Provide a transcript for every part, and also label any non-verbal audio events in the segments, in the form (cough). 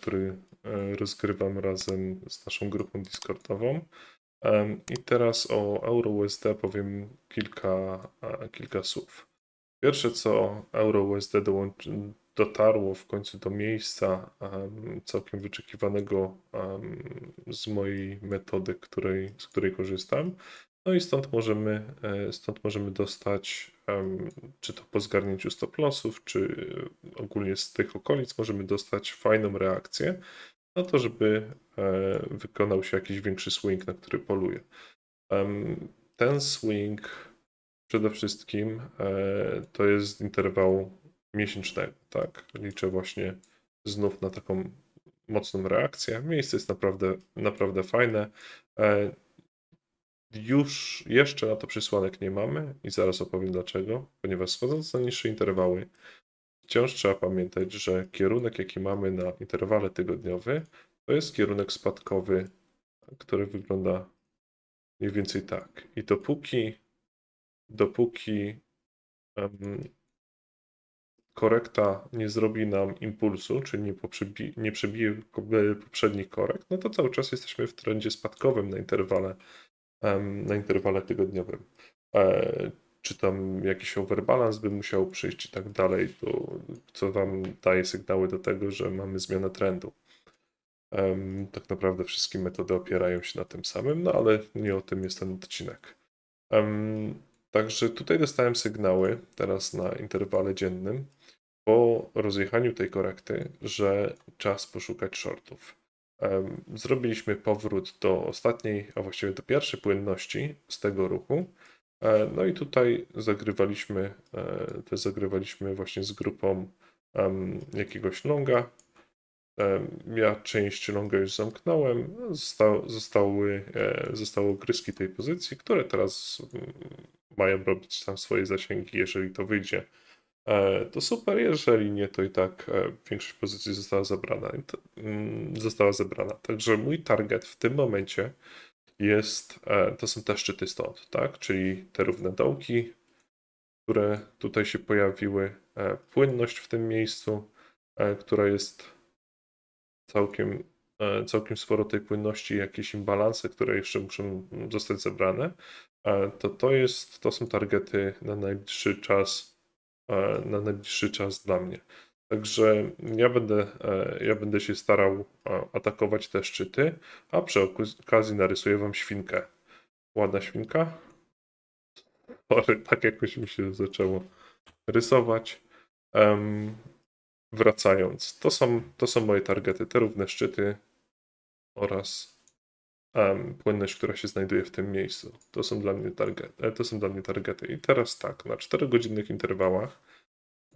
Który e, rozgrywam razem z naszą grupą Discordową. I teraz o EuroUSD powiem kilka, e, kilka słów. Pierwsze co dołączy, dotarło w końcu do miejsca em, całkiem wyczekiwanego z mojej metody, której, z której korzystam. No i stąd możemy, e, stąd możemy dostać, czy to po zgarnięciu stop lossów, czy ogólnie z tych okolic, możemy dostać fajną reakcję na to, żeby e, wykonał się jakiś większy swing, na który poluję. Em, Ten swing przede wszystkim e, to jest interwał miesięcznego, tak? Liczę właśnie znów na taką mocną reakcję. Miejsce jest naprawdę, naprawdę fajne. Już jeszcze na to przysłanek nie mamy i zaraz opowiem dlaczego, ponieważ schodząc na niższe interwały, wciąż trzeba pamiętać, że kierunek, jaki mamy na interwale tygodniowy, to jest kierunek spadkowy, który wygląda mniej więcej tak. I dopóki, dopóki em, korekta nie zrobi nam impulsu, czyli nie, poprzebi, nie przebije poprzednich korekt, no to cały czas jesteśmy w trendzie spadkowym na interwale, na interwale tygodniowym. E, czy tam jakiś overbalance by musiał przyjść i tak dalej, to co Wam daje sygnały do tego, że mamy zmianę trendu. Tak naprawdę wszystkie metody opierają się na tym samym, no ale nie o tym jest ten odcinek. Także tutaj dostałem sygnały teraz na interwale dziennym po rozjechaniu tej korekty, że czas poszukać shortów. Zrobiliśmy powrót do ostatniej, a właściwie do pierwszej płynności z tego ruchu. E, No i tutaj zagrywaliśmy, e, też zagrywaliśmy właśnie z grupą jakiegoś longa. Ja część longa już zamknąłem. Zosta, zostały, e, zostały gryzki tej pozycji, które teraz mm, mają robić tam swoje zasięgi, jeżeli to wyjdzie. E, To super, jeżeli nie, to i tak e, większość pozycji została to, mm, Została zebrana. Także mój target w tym momencie jest, e, to są te szczyty stąd, tak? Czyli te równe dołki, które tutaj się pojawiły, płynność w tym miejscu, która jest całkiem, całkiem sporo tej płynności, jakieś imbalanse, które jeszcze muszą zostać zebrane, to to jest, to są targety na najbliższy czas, na najbliższy czas dla mnie. Także ja będę, e, ja będę się starał e, atakować te szczyty, a przy okazji narysuję wam świnkę. Ładna świnka. (laughs) Sorry, tak jakoś mi się zaczęło rysować. Em, wracając, to są, to są moje targety, te równe szczyty oraz em, płynność, która się znajduje w tym miejscu. To są dla mnie targety. To są dla mnie targety. I teraz tak, na 4-godzinnych interwałach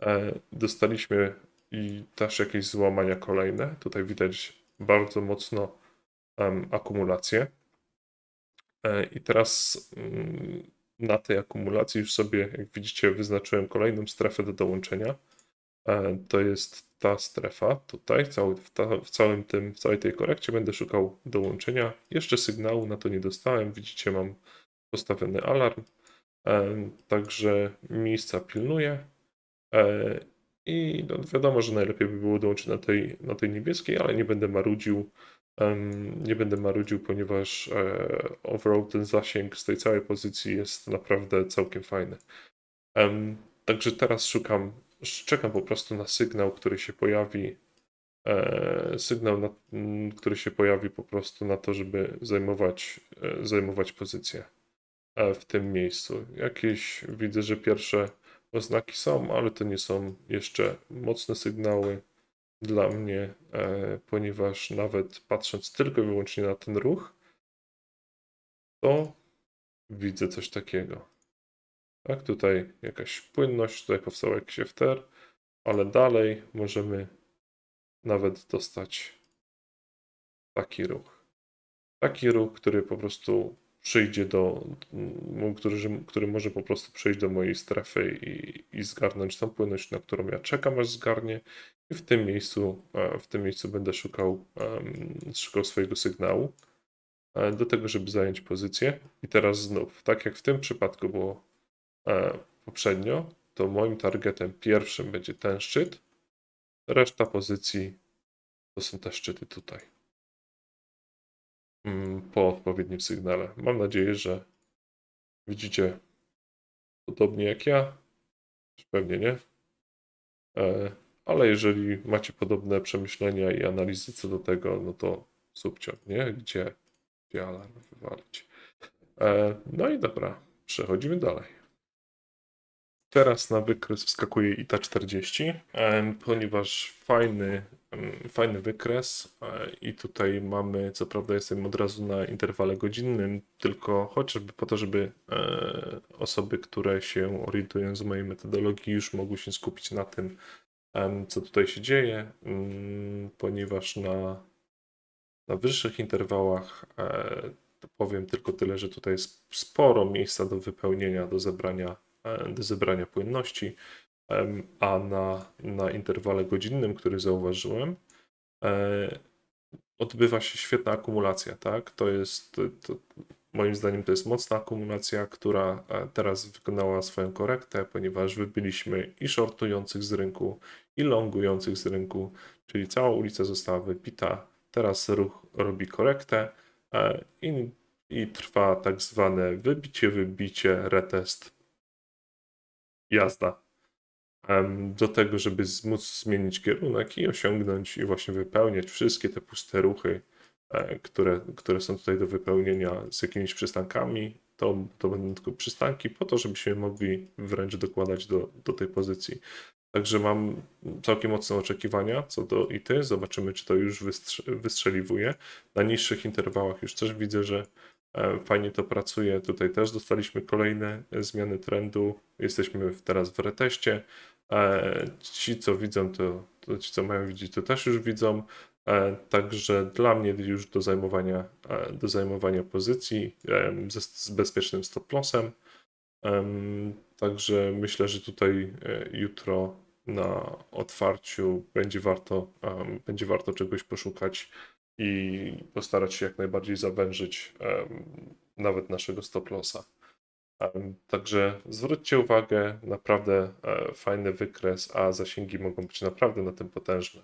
e, dostaliśmy i też jakieś złamania kolejne. Tutaj widać bardzo mocno em, akumulację. E, I teraz mm, na tej akumulacji już sobie, jak widzicie, wyznaczyłem kolejną strefę do dołączenia. E, To jest ta strefa tutaj, w, całym tym, w całej tej korekcie będę szukał dołączenia. Jeszcze sygnału na to nie dostałem. Widzicie, mam postawiony alarm. E, Także miejsca pilnuję. E, I no, wiadomo, że najlepiej by było dołączyć na tej, na tej niebieskiej, ale nie będę marudził. Nie będę marudził, ponieważ overall ten zasięg z tej całej pozycji jest naprawdę całkiem fajny. Także teraz szukam, czekam po prostu na sygnał, który się pojawi. e, Sygnał, na, który się pojawi po prostu na to, żeby zajmować, e, zajmować pozycję e, w tym miejscu. Jakieś widzę, że pierwsze oznaki są, ale to nie są jeszcze mocne sygnały dla mnie, e, ponieważ nawet patrząc tylko i wyłącznie na ten ruch, to widzę coś takiego. Tak, tutaj jakaś płynność, tutaj powstał jakiś FTR, ale dalej możemy nawet dostać taki ruch. Taki ruch, który po prostu przyjdzie do, który, który może po prostu przyjść do mojej strefy i, i zgarnąć tą płynność, na którą ja czekam, aż zgarnie. I w tym miejscu, e, w tym miejscu będę szukał, szukał swojego sygnału e, do tego, żeby zająć pozycję. I teraz znów, tak jak w tym przypadku było poprzednio, to moim targetem pierwszym będzie ten szczyt. Reszta pozycji To są te szczyty tutaj. Mm, Po odpowiednim sygnale. Mam nadzieję, że widzicie podobnie jak ja. Pewnie nie. E, Ale jeżeli macie podobne przemyślenia i analizy co do tego, no to subcio, nie? Gdzie, gdzie alarm wywalić? E, No i dobra, przechodzimy dalej. Teraz na wykres wskakuje ITA 40, em, ponieważ fajny, fajny wykres e, i tutaj mamy, co prawda jestem od razu na interwale godzinnym, tylko chociażby po to, żeby e, osoby, które się orientują z mojej metodologii już mogły się skupić na tym, co tutaj się dzieje, mm, ponieważ na, na wyższych interwałach e, powiem tylko tyle, że tutaj jest sporo miejsca do wypełnienia, do zebrania do zebrania płynności, a na, na interwale godzinnym, który zauważyłem, e, odbywa się świetna akumulacja, tak? To jest, to, moim zdaniem to jest mocna akumulacja, która e, teraz wykonała swoją korektę, ponieważ wybiliśmy i shortujących z rynku, i longujących z rynku, czyli cała ulica została wypita. Teraz ruch robi korektę e, i, i trwa tak zwane wybicie, wybicie, retest, jazda do tego, żeby móc zmienić kierunek i osiągnąć i właśnie wypełniać wszystkie te puste ruchy, e, które, które są tutaj do wypełnienia z jakimiś przystankami. To, to będą tylko przystanki po to, żebyśmy mogli wręcz dokładać do, do tej pozycji. Także mam całkiem mocne oczekiwania co do IT. Zobaczymy, czy to już wystrz- wystrzeliwuje. Na niższych interwałach już też widzę, że fajnie to pracuje. Tutaj też dostaliśmy kolejne e, zmiany trendu. Jesteśmy teraz w reteście. E, Ci, co widzą, to, to ci, co mają widzieć, to też już widzą. E, Także dla mnie już do zajmowania, e, do zajmowania pozycji z bezpiecznym stop lossem. Em, Także myślę, że tutaj e, jutro na otwarciu będzie warto, będzie warto czegoś poszukać i postarać się jak najbardziej zawężyć nawet naszego stop lossa. Także zwróćcie uwagę, naprawdę e, fajny wykres, a zasięgi mogą być naprawdę na tym potężne.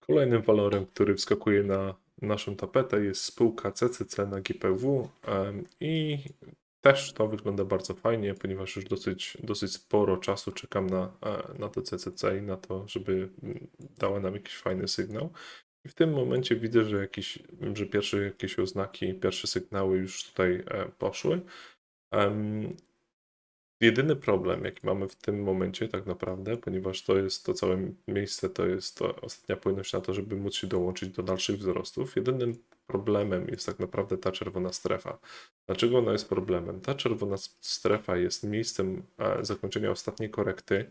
Kolejnym walorem, który wskakuje na naszą tapetę jest spółka CCC na GPW i też to wygląda bardzo fajnie, ponieważ już dosyć, dosyć sporo czasu czekam na, e, na to CCC i na to, żeby dała nam jakiś fajny sygnał. I w tym momencie widzę, że, jakiś, że pierwsze jakieś oznaki, pierwsze sygnały już tutaj e, poszły. Em, Jedyny problem, jaki mamy w tym momencie, tak naprawdę, ponieważ to jest to całe miejsce, to jest to ostatnia płynność na to, żeby móc się dołączyć do dalszych wzrostów. Jedynym problemem jest tak naprawdę ta czerwona strefa. Dlaczego ona jest problemem? Ta czerwona strefa jest miejscem e, zakończenia ostatniej korekty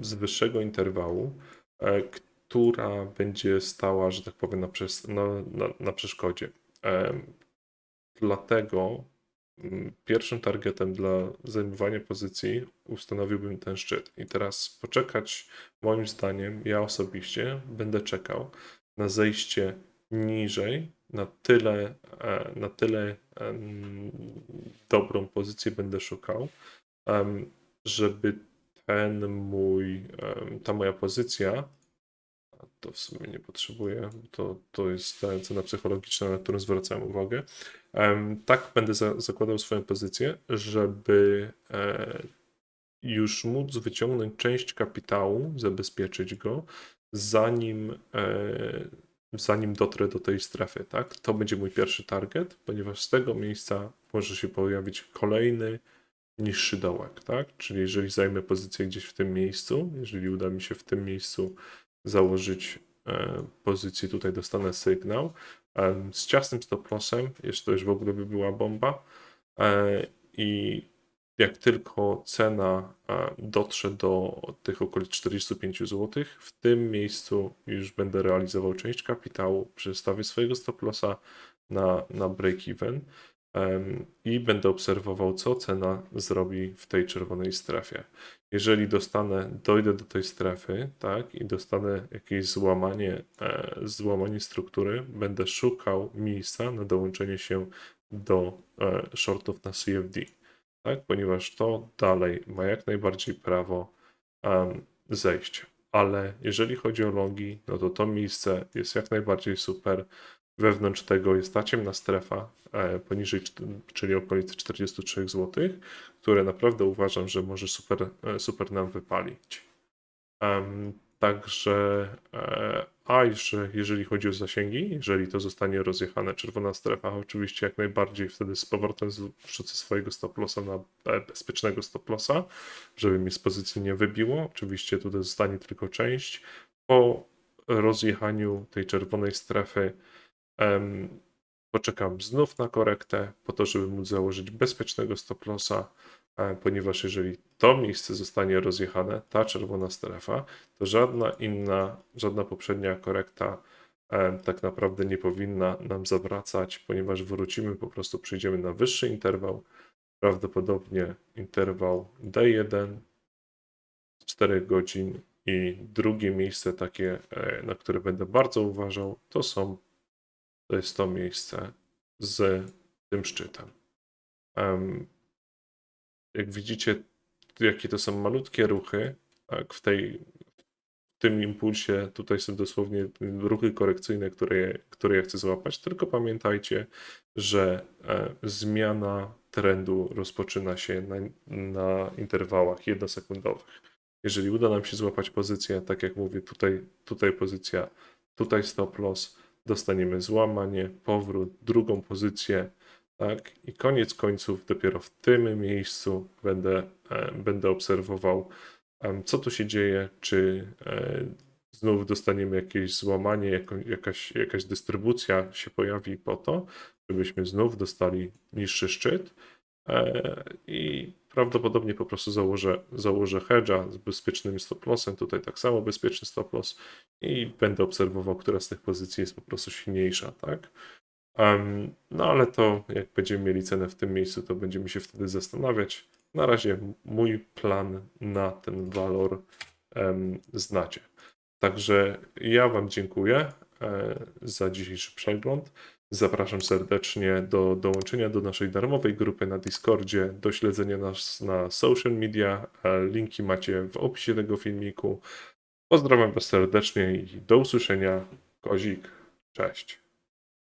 z wyższego interwału, e, która będzie stała, że tak powiem, na, na, na, przeszkodzie. Dlatego Pierwszym targetem dla zajmowania pozycji ustanowiłbym ten szczyt. I teraz poczekać, moim zdaniem, ja osobiście będę czekał na zejście niżej, na tyle, e, na tyle dobrą pozycję będę szukał, żeby ten mój, ta moja pozycja, to w sumie nie potrzebuję, to, to jest ta cena psychologiczna, na którą zwracałem uwagę, Tak będę za, zakładał swoją pozycję, żeby e, już móc wyciągnąć część kapitału, zabezpieczyć go, zanim, e, zanim dotrę do tej strefy. Tak? To będzie mój pierwszy target, ponieważ z tego miejsca może się pojawić kolejny niższy dołek. Tak? Czyli jeżeli zajmę pozycję gdzieś w tym miejscu, jeżeli uda mi się w tym miejscu założyć e, pozycję, tutaj dostanę sygnał, em, z ciasnym stop lossem, jeszcze to już w ogóle by była bomba. E, I jak tylko cena e, dotrze do tych okolic 45 zł, w tym miejscu już będę realizował część kapitału, przestawię swojego stop lossa na, na break-even i będę obserwował, co cena zrobi w tej czerwonej strefie. Jeżeli dostanę, dojdę do tej strefy, tak, i dostanę jakieś złamanie, e, złamanie struktury, będę szukał miejsca na dołączenie się do e, shortów na CFD, tak, ponieważ to dalej ma jak najbardziej prawo em, zejść. ale jeżeli chodzi o longi, no to to miejsce jest jak najbardziej super. Wewnątrz tego jest ta ciemna strefa e, poniżej, czyli okolice 43 zł, które naprawdę uważam, że może super, e, super nam wypalić. Em, Także, e, a jeszcze jeżeli chodzi o zasięgi, jeżeli to zostanie rozjechane, czerwona strefa, oczywiście jak najbardziej wtedy z powrotem wrzucę swojego stop lossa na e, bezpiecznego stop lossa, żeby mi z pozycji nie wybiło. Oczywiście tutaj zostanie tylko część. Po rozjechaniu tej czerwonej strefy em, poczekam znów na korektę, po to, żeby móc założyć bezpiecznego stop lossa, e, ponieważ jeżeli to miejsce zostanie rozjechane, ta czerwona strefa, to żadna inna, żadna poprzednia korekta e, tak naprawdę nie powinna nam zawracać, ponieważ wrócimy, po prostu przyjdziemy na wyższy interwał, prawdopodobnie interwał D1 4 godzin i drugie miejsce takie, e, na które będę bardzo uważał, to są to jest to miejsce z tym szczytem. Em, jak widzicie, jakie to są malutkie ruchy, tak, w, tej, w tym impulsie tutaj są dosłownie ruchy korekcyjne, które, które ja chcę złapać, tylko pamiętajcie, że e, zmiana trendu rozpoczyna się na, na interwałach jednosekundowych. Jeżeli uda nam się złapać pozycję, tak jak mówię, tutaj, tutaj pozycja, tutaj stop loss, dostaniemy złamanie, powrót, drugą pozycję, tak? I koniec końców dopiero w tym miejscu będę, e, będę obserwował, co tu się dzieje, czy e, znów dostaniemy jakieś złamanie, jakaś, jakaś dystrybucja się pojawi po to, żebyśmy znów dostali niższy szczyt. E, I prawdopodobnie po prostu założę, założę hedge'a z bezpiecznym stop lossem, tutaj tak samo bezpieczny stop loss i będę obserwował, która z tych pozycji jest po prostu silniejsza, tak? Em, no ale to jak będziemy mieli cenę w tym miejscu, to będziemy się wtedy zastanawiać. Na razie mój plan na ten walor em, znacie. Także ja Wam dziękuję e, za dzisiejszy przegląd. Zapraszam serdecznie do dołączenia do naszej darmowej grupy na Discordzie, do śledzenia nas na social media. E, Linki macie w opisie tego filmiku. Pozdrawiam Was serdecznie i do usłyszenia. Kozik, cześć.